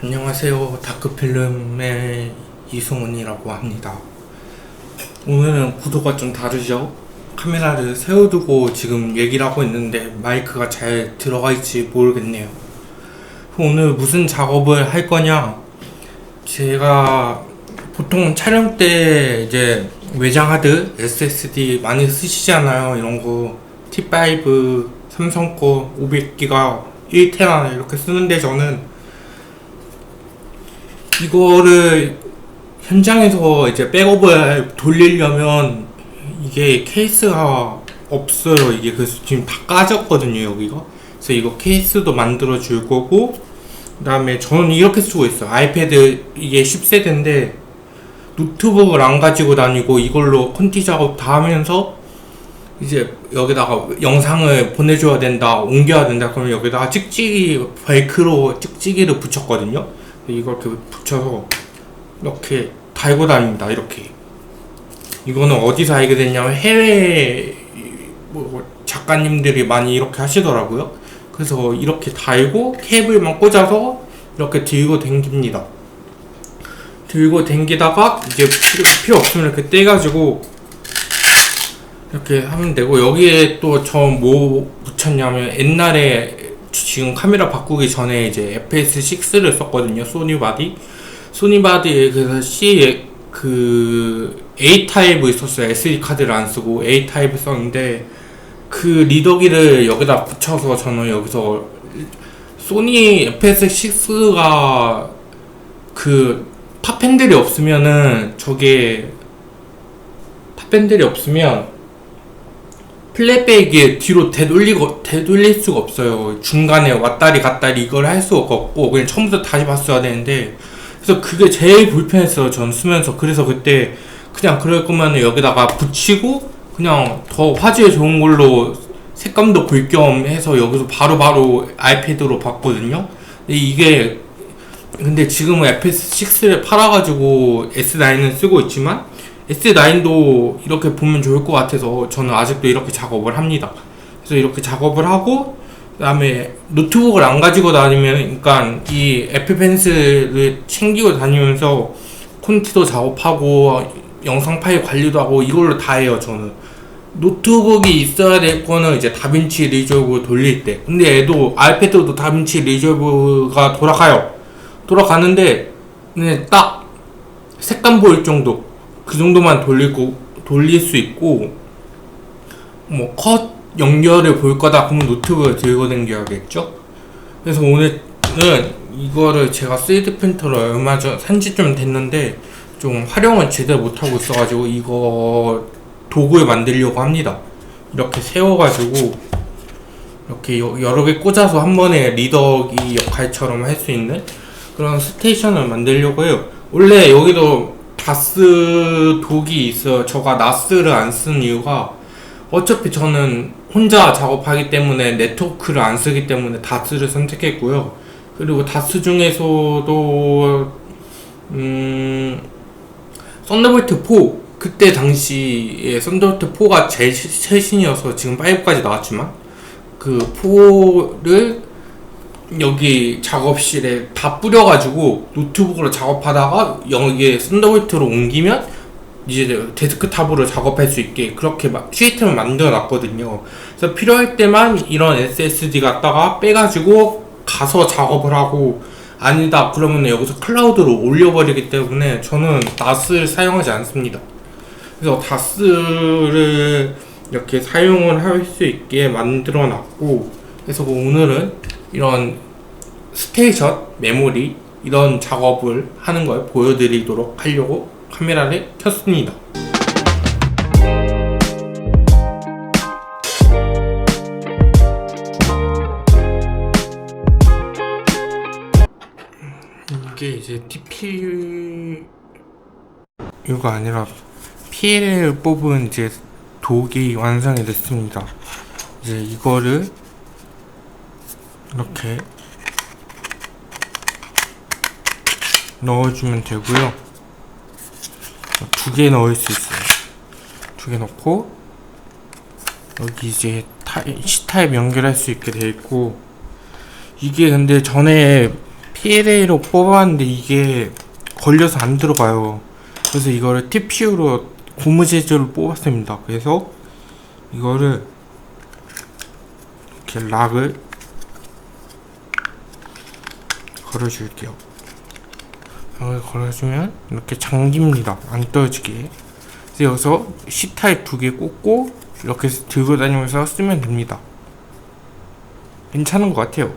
안녕하세요. 다크필름의 이승훈이라고 합니다. 오늘은 구도가 좀 다르죠? 카메라를 세워두고 지금 얘기를 하고 있는데 마이크가 잘 들어가 있지 모르겠네요. 오늘 무슨 작업을 할 거냐? 제가 보통 촬영 때 이제 외장 하드, SSD 많이 쓰시잖아요. 이런 거 T5, 삼성 거 500기가 1테라 이렇게 쓰는데 저는 이거를 현장에서 이제 백업을 돌리려면 이게 케이스가 없어요. 이게 그래서 지금 다 까졌거든요, 여기가. 그래서 이거 케이스도 만들어 줄 거고, 그 다음에 저는 이렇게 쓰고 있어요. 아이패드 이게 10세대인데, 노트북을 안 가지고 다니고 이걸로 콘티 작업 다 하면서 이제 여기다가 영상을 보내줘야 된다, 옮겨야 된다, 그러면 여기다가 찍찍이, 벨크로 찍찍이를 붙였거든요. 이걸 이렇게 붙여서 이렇게 달고 다닙니다. 이렇게. 이거는 어디서 알게 됐냐면 해외 뭐 작가님들이 많이 이렇게 하시더라고요. 그래서 이렇게 달고 케이블만 꽂아서 이렇게 들고 댕깁니다. 들고 댕기다가 이제 필요 없으면 이렇게 떼가지고 이렇게 하면 되고 여기에 또 저 뭐 붙였냐면 옛날에 지금 카메라 바꾸기 전에 이제 FS6를 썼거든요 소니 바디. 소니 바디에 그래서 C 그 A 타입을 썼어요. SD 카드를 안 쓰고 A 타입을 썼는데 그 리더기를 여기다 붙여서 저는 여기서 소니 FS6가 그 탑 핸들이 없으면은 저게 탑 핸들이 없으면 플랫백에 뒤로 되돌리고 되돌릴 수가 없어요. 중간에 왔다리 갔다리 이걸 할 수가 없고 그냥 처음부터 다시 봤어야 되는데 그래서 그게 제일 불편했어요. 전 쓰면서 그래서 그때 그냥 그럴 거면 여기다가 붙이고 그냥 더 화질 좋은 걸로 색감도 볼 겸 해서 여기서 바로바로 아이패드로 봤거든요. 근데 이게 근데 지금은 FS6를 팔아가지고 S9은 쓰고 있지만 S9도 이렇게 보면 좋을 것 같아서 저는 아직도 이렇게 작업을 합니다. 그래서 이렇게 작업을 하고 그다음에 노트북을 안 가지고 다니면 그러니까 이 애플 펜슬을 챙기고 다니면서 콘티도 작업하고 영상 파일 관리도 하고 이걸로 다 해요 저는. 노트북이 있어야 될 거는 이제 다빈치 리졸브 돌릴 때. 근데 얘도 아이패드도 다빈치 리졸브가 돌아가요. 돌아가는데 그냥 딱 색감 보일 정도 그 정도만 돌리고 돌릴 수 있고 뭐 컷 연결을 볼 거다 그러면 노트북을 들고 다녀야겠죠? 그래서 오늘은 이거를 제가 3D 프린터로 얼마 전 산지 좀 됐는데 좀 활용을 제대로 못하고 있어가지고 이거 도구를 만들려고 합니다. 이렇게 세워가지고 이렇게 여- 여러 개 꽂아서 한 번에 리더기 역할처럼 할 수 있는 그런 스테이션을 만들려고 해요. 원래 여기도 다스 독이 있어요 저가 나스를 안 쓰는 이유가 어차피 저는 혼자 작업하기 때문에 네트워크를 안 쓰기 때문에 다스를 선택했고요. 그리고 다스 중에서도 음 썬더볼트 4 그때 당시에 썬더볼트 4가 제일 시- 최신이어서 지금 5까지 나왔지만 그 4를 여기 작업실에 다 뿌려가지고 노트북으로 작업하다가 여기에 썬더볼트로 옮기면 이제 데스크탑으로 작업할 수 있게 그렇게 막 시스템을 만들어 놨거든요. 그래서 필요할 때만 이런 SSD 갖다가 빼가지고 가서 작업을 하고 아니다 그러면 여기서 클라우드로 올려버리기 때문에 저는 나스를 사용하지 않습니다. 그래서 다스를 이렇게 사용을 할 수 있게 만들어 놨고 그래서 오늘은 이런 스테이션 메모리 이런 작업을 하는 걸 보여드리도록 하려고 카메라를 켰습니다. 이게 이제 TP 이거 아니라 PL을 뽑은 이제 독이 완성이 됐습니다. 이제 이거를 이렇게 넣어주면 되고요. 두 개 넣을 수 있어요. 두 개 넣고 여기 이제 타입, C타입 연결할 수 있게 돼 있고 이게 근데 전에 PLA로 뽑아봤는데 이게 걸려서 안 들어가요. 그래서 이거를 TPU로 고무 재질로 뽑았습니다. 그래서 이거를 이렇게 락을 걸어줄게요. 락을 걸어주면 이렇게 잠깁니다. 안 떨어지게. 그래서 여기서 C타입 두 개 꽂고 이렇게 들고 다니면서 쓰면 됩니다. 괜찮은 것 같아요.